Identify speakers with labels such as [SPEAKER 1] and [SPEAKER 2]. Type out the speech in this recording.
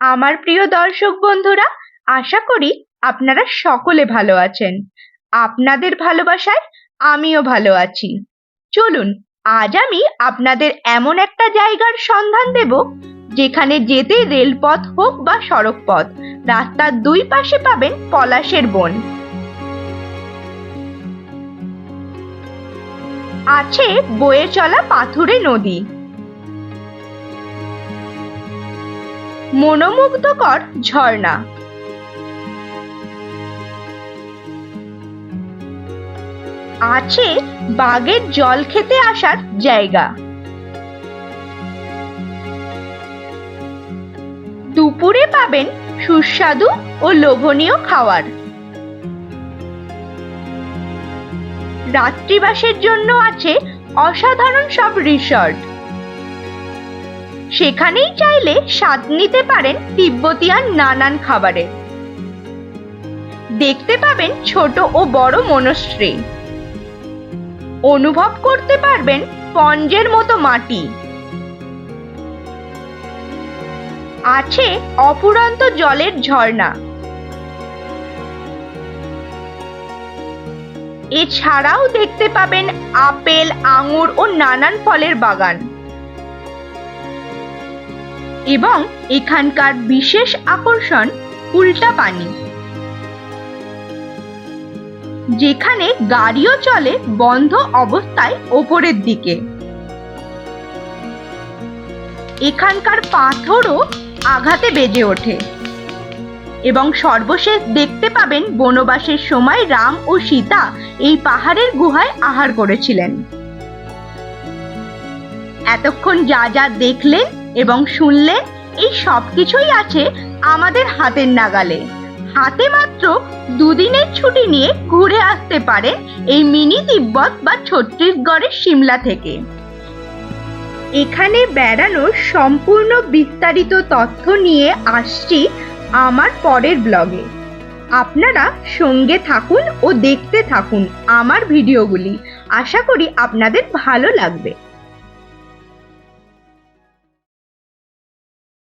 [SPEAKER 1] আমার প্রিয় দর্শক বন্ধুরা, আশা করি আপনারা সকলে ভালো আছেন। আপনাদের ভালোবাসায় আমিও ভালো আছি। চলুন, আজ আমি আপনাদের এমন একটা জায়গার সন্ধান দেব, যেখানে যেতে রেলপথ হোক বা সড়ক পথ রাস্তার দুই পাশে পাবেন পলাশের বন। আছে বয়ে চলা পাথুরে নদী। মনোমুগ্ধকর ঝর্ণা। আছে বাঘের জল খেতে আসার জায়গা। দুপুরে পাবেন সুস্বাদু ও লোভনীয় খাবার রাত্রিবাসের জন্য আছে অসাধারণ সব রিসর্ট সেখানেই চাইলে স্বাদ নিতে পারেন তিব্বতিয়ান নানান খাবারের দেখতে পাবেন ছোট ও বড় মনস্ট্রি অনুভব করতে পারবেন স্পঞ্জের মতো মাটি। আছে অফুরন্ত জলের ঝর্ণা। এছাড়াও দেখতে পাবেন আপেল, আঙুর ও নানান ফলের বাগান। এবং এখানকার বিশেষ আকর্ষণ উল্টা পানি। যেখানে গাড়িও চলে বন্ধ অবস্থায় ওপরের দিকে। এখানকার পাথরও আঘাতে বেজে ওঠে। এবং সর্বশেষ দেখতে পাবেন বনবাসের সময় রাম ও সীতা এই পাহাড়ের গুহায় আহার করেছিলেন। এতক্ষণ যা যা দেখলেন এবং শুনলে এই সব কিছুই আছে আমাদের হাতের নাগালে। হাতে মাত্র দুদিনের ছুটি নিয়ে ঘুরে আসতে পারে এই মিনি তিব্বত বা ছত্তিশগড়ের সিমলা থেকে। এখানে বেড়ানোর সম্পূর্ণ বিস্তারিত তথ্য নিয়ে আসছি আমার পরের ব্লগে। আপনারা সঙ্গে থাকুন ও দেখতে থাকুন আমার ভিডিওগুলি। আশা করি আপনাদের ভালো লাগবে।